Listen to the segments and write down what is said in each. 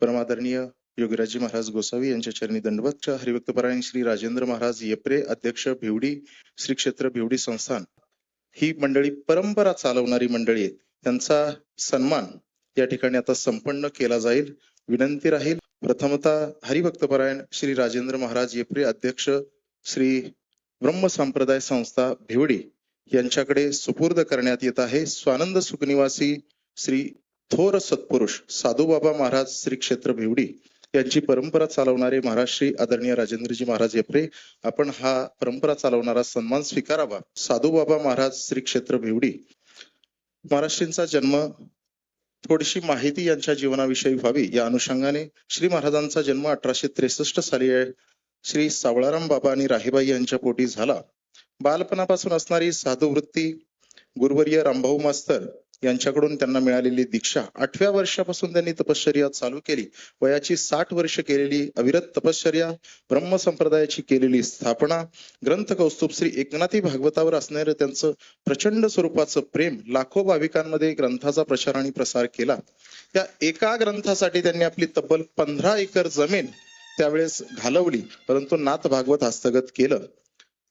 परमादरणीय योगीराजी महाराज गोसावी यांच्या चरणी दंडवत हरिभक्तपरायण श्री राजेंद्र महाराज येप्रे अध्यक्ष भिवडी श्री क्षेत्र भिवडी संस्थान. ही मंडळी परंपरा चालवणारी मंडळी आहे त्यांचा सन्मान या ठिकाणी आता संपन्न केला जाईल. विनंती राहील प्रथमतः हरिभक्तपरायण श्री राजेंद्र महाराज येप्रे अध्यक्ष श्री ब्रह्म संप्रदाय संस्था भिवडी यांच्याकडे सुपूर्द करण्यात येत आहे. स्वानंद सुखनिवासी श्री थोर सत्पुरुष साधूबाबा महाराज श्री क्षेत्र भिवडी यांची परंपरा चालवणारे महाराज श्री आदरणीय राजेंद्रजी महाराज येपरे आपण हा परंपरा चालवणारा सन्मान स्वीकारावा. साधूबाबा महाराज श्री क्षेत्र भिवडी. महाराष्ट्रींचा जन्म थोडीशी माहिती यांच्या जीवनाविषयी व्हावी. या अनुषंगाने श्री महाराजांचा जन्म अठराशे त्रेसष्ट साली श्री सावळाराम बाबा आणि राहीबाई यांच्या पोटी झाला. बालपणापासून असणारी साधू वृत्ती गुरुवर्य रामभाऊ मास्तर यांच्याकडून त्यांना मिळालेली दीक्षा. आठव्या वर्षापासून त्यांनी तपश्चर्या चालू केली. वयाची साठ वर्ष केलेली अविरत तपश्चर्या ब्रह्म संप्रदायाची केलेली स्थापना ग्रंथ कौस्तुभ श्री एकनाथी भागवतावर असणारं त्यांचं प्रचंड स्वरूपाचं प्रेम लाखो भाविकांमध्ये ग्रंथाचा प्रचार आणि प्रसार केला. या एका ग्रंथासाठी त्यांनी आपली तब्बल पंधरा एकर जमीन त्यावेळेस घालवली परंतु नाथ भागवत हस्तगत केलं.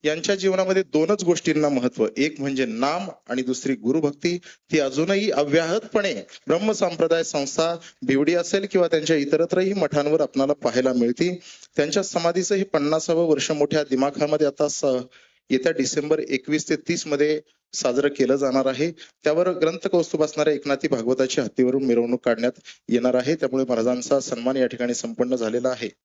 यांच्या जीवनामध्ये दोनच गोष्टींना महत्त्व. एक म्हणजे नाम आणि दुसरी गुरुभक्ती. ती अजूनही अव्याहतपणे ब्रह्म संप्रदाय संस्था भिवडी असेल किंवा त्यांच्या इतरत्रही मठांवर आपणाला पाहायला मिळते. त्यांच्या समाधीचं हे पन्नासावं वर्ष मोठ्या दिमाखामध्ये आता स- येत्या डिसेंबर एकवीस ते तीसमध्ये साजरं केलं जाणार आहे. त्यावर ग्रंथ कौस्तुभ असणाऱ्या एकनाथी भागवताची हत्तीवरून मिरवणूक काढण्यात येणार आहे. त्यामुळे महाराजांचा सन्मान या ठिकाणी संपन्न झालेला आहे.